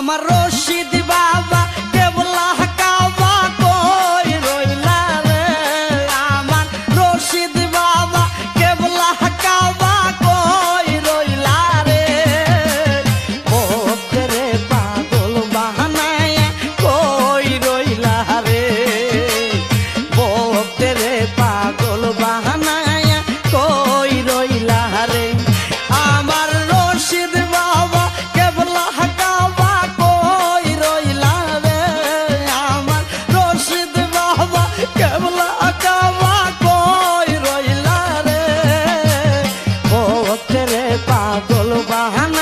আমার রশিদ বাবা পাগল বাহানা